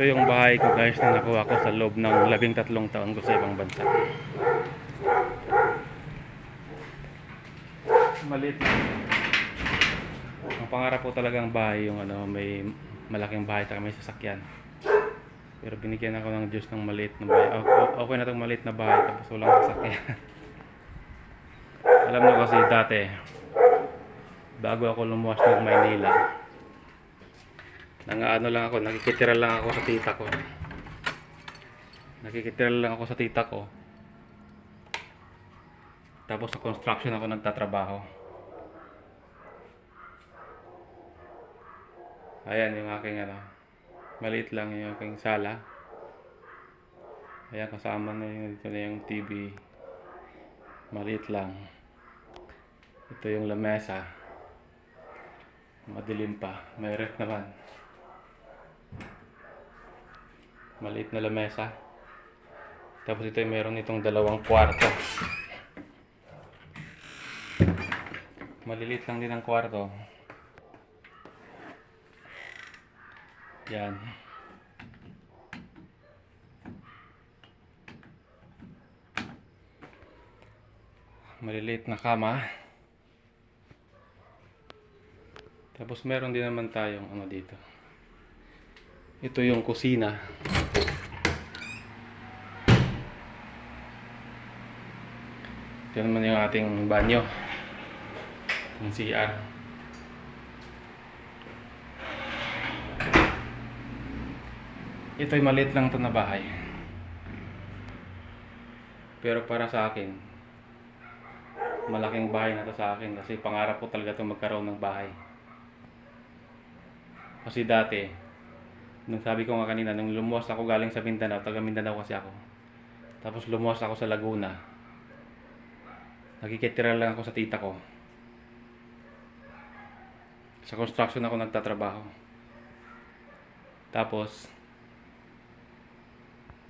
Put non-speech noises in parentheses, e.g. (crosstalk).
Ito yung bahay ko guys na nakuha ko sa loob ng labing tatlong taon ko sa ibang bansa. Maliit. Ang pangarap ko talagang bahay yung ano, may malaking bahay at may sasakyan. Pero binigyan ako ng Diyos ng maliit na bahay. Okay, okay na itong maliit na bahay tapos walang sasakyan. (laughs) Alam mo kasi dati, bago ako lumuwas ng Maynila, nang ano lang ako, nakikitira lang ako sa tita ko. Nakikitira lang ako sa tita ko. Tapos sa construction ako nagtatrabaho. Ayan yung aking ano, maliit lang yung aking sala. Ayan kasama na yung, ito na yung TV. Maliit lang. Ito yung lamesa. Madilim pa. May ref naman. Maliit na lamesa. Tapos ito yung meron itong dalawang kwarto. Maliliit lang din ang kwarto. Yan. Maliliit na kama. Tapos meron din naman tayong ano dito. Ito yung kusina. Ito naman yung ating banyo. Yung CR. Ito ay maliit lang to na bahay. Pero para sa akin, malaking bahay na to sa akin kasi pangarap ko talaga to magkaroon ng bahay. Kasi dati, nung sabi ko nga kanina, nung lumuwas ako galing sa Mindanao, taga Mindanao kasi ako. Tapos lumuwas ako sa Laguna. Nakikitira lang ako sa tita ko. Sa construction ako nagtatrabaho. Tapos,